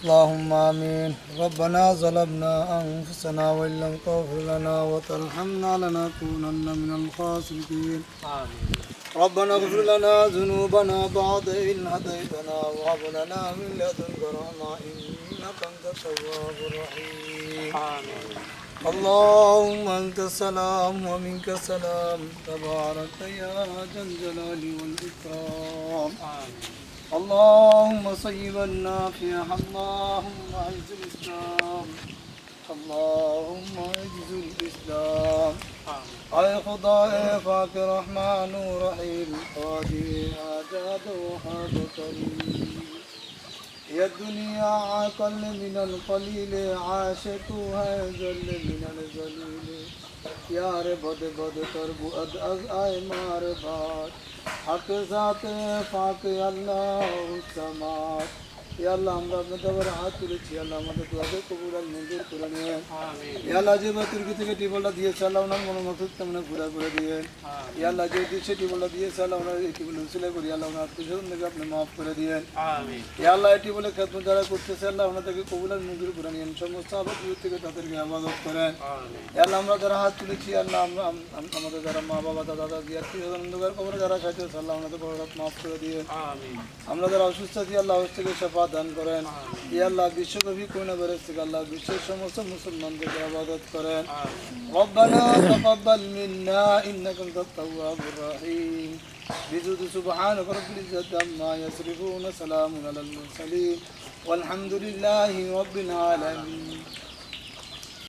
اللهم آمين. ربنا ظلمنا أنفسنا وإن لم تغفر لنا وترحمنا لنكونن من الخاسرين. ربنا اغفر لنا ذنوبنا بعد إذ هديتنا وهب لنا من لدنك رحمة إنك أنت التواب الرحيم. اللهم أنت السلام ومنك السلام. تبارك يا ذا الجلال والإكرام. اللهم صيبا نافعا اللهم اعز الإسلام اللهم اعز الإسلام اے خدا، اے پاک رحمان و رحیم قاضی حاجات و حاجت کریم. یہ دنیا عقل من القلیل، عاشق ہے ذل من الذلیل یار بد بد کربو اد از آئے مار بات حق ذات پاک اللہ سماعت আল্লাহ আমরা আপনাদের আবার হাত তুলেছি। আল্লাহ আমাদের দোয়াকে কবুল আর মঞ্জুর করে নিয়ে। আল্লাহ যে বা তুর্কি থেকে টিবলটা দিয়েছে আল্লাহ ওনার মনোমত তেমন ঘুরা করে দিয়ে। আল্লাহ যে দিচ্ছে টিবলটা দিয়েছে আল্লাহ ওনার এই টিবল উসিলে করি আল্লাহ ওনার আত্মীয় থেকে আপনি মাফ করে দিয়ে। আল্লাহ যারা করতেছে আল্লাহ ওনাদেরকে কবুল আর মঞ্জুর করে নিয়েন সমস্ত আবার থেকে তাদেরকে আবাদত করেন। আল্লাহ আমরা যারা হাত তুলেছি আল্লাহ আমরা আম- আম- আমাদের যারা মা বাবা দাদা দাদি আত্মীয় অন্ধকার কবরে যারা খাইতে আল্লাহ ওনাদের মাফ করে দিয়ে। আমরা যারা অসুস্থ আছি আল্লাহ থেকে সেবা দান করেন ইয়া আল্লাহ বিশ্বকবি কোন বেরেস থেকে আল্লাহ বিশ্বের সমস্ত মুসলমানদেরকে আবাদত করেন ربنا تقبل منا انك انت التواب الرحيم بجود سبحانك رب العزة عما يصرفون سلام على المرسلين والحمد لله رب العالمين